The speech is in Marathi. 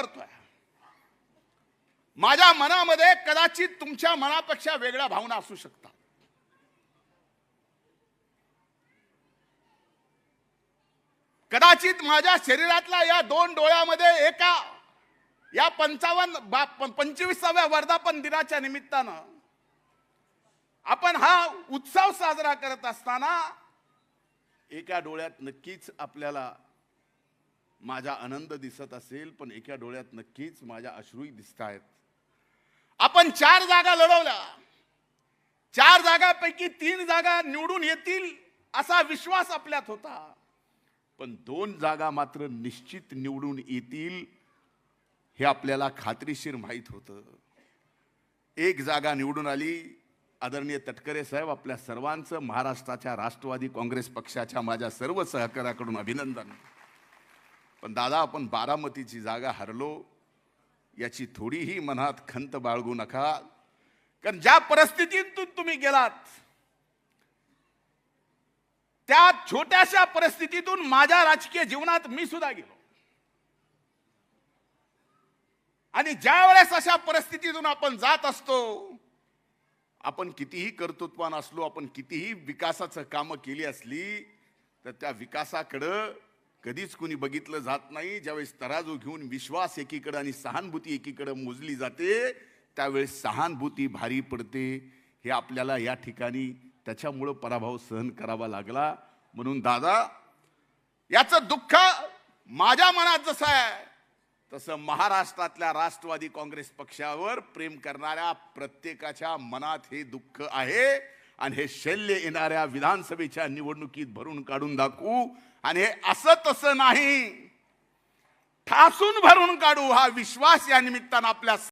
करतोय. माझ्या मनामध्ये कदाचित तुमच्या मनापेक्षा वेगळ्या भावना असू शकतात. कदाचित माझ्या शरीरातल्या या दोन डोळ्यामध्ये एका या पंचावन्न बा- पंचवीसाव्या वर्धापन दिनाच्या निमित्तानं आपण हा उत्सव साजरा करत असताना एका डोळ्यात नक्कीच आपल्याला माझा आनंद दिसत असेल पण एका डोळ्यात नक्कीच माझ्या अश्रूही दिसत आहेत आपण चार जागा लढवल्या. चार जागापैकी तीन जागा निवडून येतील असा विश्वास आपल्यात होता. पण दोन जागा मात्र निश्चित निवडून येतील हे आपल्याला खात्रीशीर माहीत होतं. एक जागा निवडून आली. आदरणीय तटकरे साहेब आपल्या सर्वांचं महाराष्ट्राच्या राष्ट्रवादी काँग्रेस पक्षाच्या माझ्या सर्व सहकार्याकडून अभिनंदन. पण दादा आपण बारामतीची जागा हरलो याची थोडीही मनात खंत बाळगू नका. कारण ज्या परिस्थितीतून तुम्ही गेलात त्या छोट्याशा परिस्थितीतून माझ्या राजकीय जीवनात मी सुद्धा गेलो. आणि ज्या वेळेस अशा परिस्थितीतून आपण जात असतो आपण कितीही कर्तृत्वान असलो आपण कितीही विकासाचं कामं केली असली तर त्या विकासाकडं कधीच कुणी बघितलं जात नाही. ज्यावेळेस तराजू घेऊन विश्वास एकीकडं आणि सहानुभूती एकीकडं मोजली जाते त्यावेळेस सहानुभूती भारी पडते. हे आपल्याला या ठिकाणी त्याच्यामुळं पराभव सहन करावा लागला. म्हणून दादा याचं दुःख माझ्या मनात जसं आहे तसं महाराष्ट्रातल्या राष्ट्रवादी काँग्रेस पक्षावर प्रेम करणाऱ्या प्रत्येकाच्या मनात हे दुःख आहे. आणि हे शल्य येणाऱ्या विधानसभेच्या निवडणुकीत भरून काढून दाखवू. आणि हे असं तसं नाही. ठासून भरून काढू हा विश्वास या निमित्तानं आपल्या